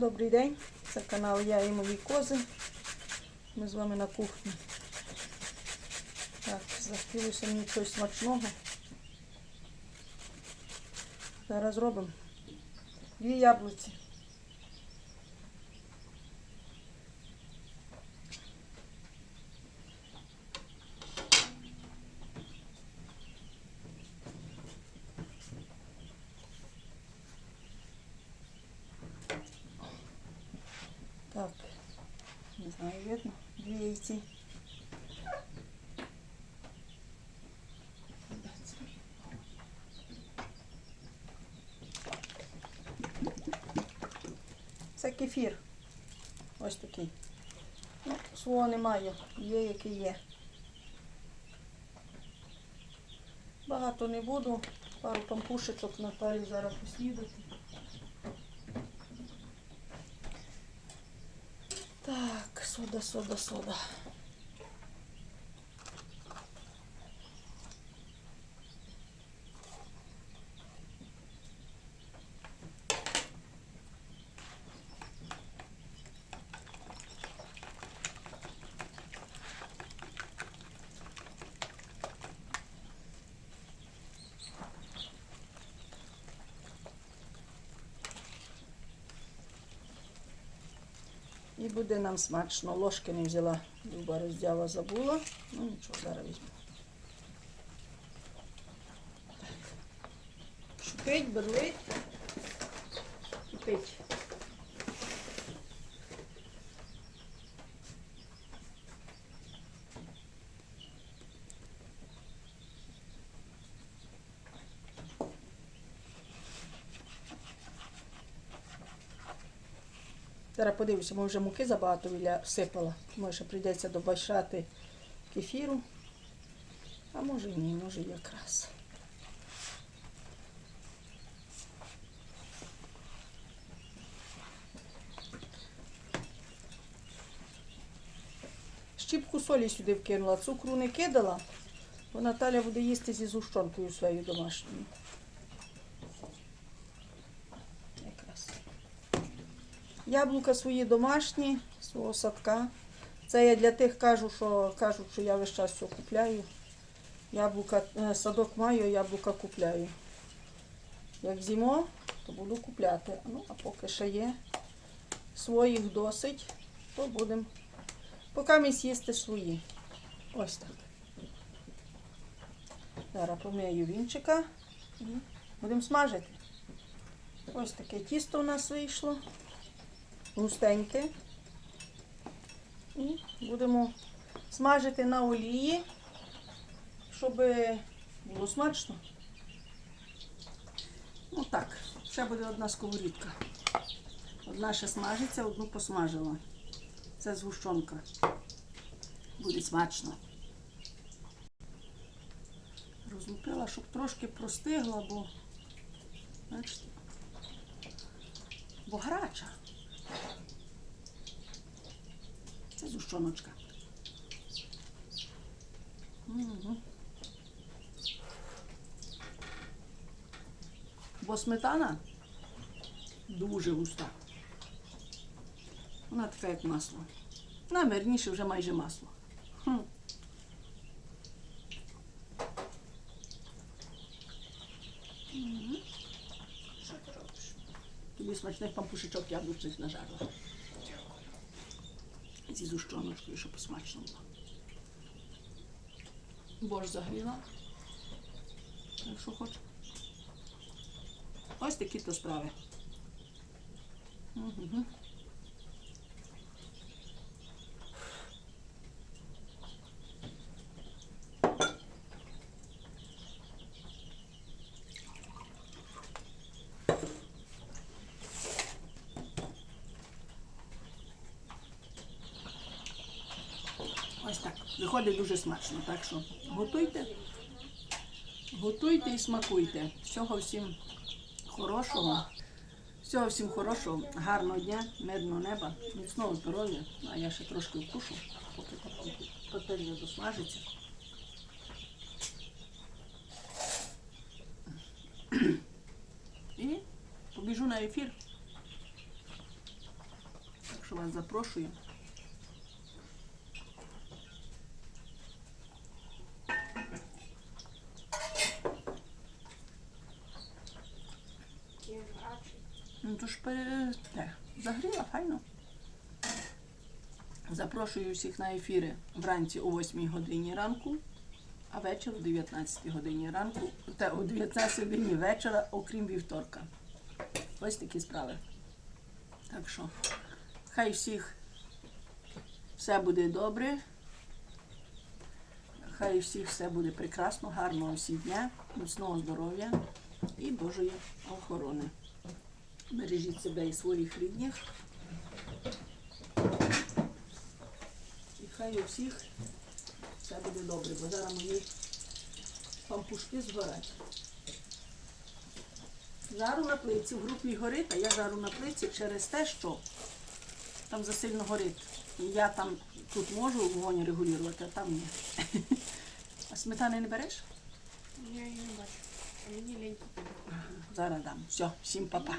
Добрий день, це канал Я і мої кози. Ми з вами на кухні. Так, захотілося мені щось смачного. Зараз робимо дві яблуці. Так, не знаю, видно. Дві яйці. Це кефір. Ось такий. Ну, свого немає, є який є. Багато не буду, пару пампушечок Наталі зараз послідувати. Так, soda soda soda. І буде нам смачно. Ложки не взяла, Люба роздяла, забула. Ну нічого, зараз візьму. Шипить, берлить. Кипить. Зараз подивлюся, може вже муки забагато всипала. Може прийдеться добавляти кефіру. А може ні, може якраз. Щіпку солі сюди вкинула, цукру не кидала, бо Наталя буде їсти зі згущенкою своєю домашньою. Якраз. Яблука свої домашні, свого садка. Це я для тих кажу, що кажуть, що я весь час все купляю. Яблука, е, садок маю, яблука купляю. Як зимо, то буду купляти. Ну, а поки ще є своїх досить, то будемо. Поки ми з'їсти свої. Ось так. Зараз помию вінчика і будемо смажити. Ось таке тісто у нас вийшло густеньке. І будемо смажити на олії, щоб було смачно. Ну так, ще буде одна сковорідка. Одна ще смажиться, одну посмажила. Це згущенка. Буде смачно. Розлупила, щоб трошки простигла, бо, бачите, бо гаряча. Це зущоночка. Бо сметана дуже густа. Вона така, як масло. Намірніше вже майже масло. Тобі смачних пампушечок яблучних нажарила. Зі зущоночкою, щоб смачно було. Борщ загріла. Якщо хоче. Ось такі то справи. Угу. Ось так. Виходить дуже смачно. Так що готуйте, готуйте і смакуйте. Всього всім хорошого. Всього всім хорошого, гарного дня, мирного неба, міцного здоров'я. А я ще трошки вкушу, поки пательня досмажиться. І побіжу на ефір. Так що вас запрошую. Є гарячий. Ну то ж пере... те, загріла, файно. Запрошую всіх на ефіри вранці о 8 годині ранку, а вечір о 19 годині ранку, та о 19 годині вечора, окрім вівторка. Ось такі справи. Так що, хай всіх все буде добре. Хай всіх все буде прекрасно, гарного всіх дня, міцного здоров'я і Божої охорони. Бережіть себе і своїх рідних. І хай у всіх все буде добре, бо зараз мої пампушки згорять. Жару на плиці, в групі горить, а я жару на плиці через те, що там засильно горить. І я там тут можу вогонь регулювати, а там ні. А сметани не береш? Я її не бачу. Мені лень. Зараз дам. Все, всім па-па.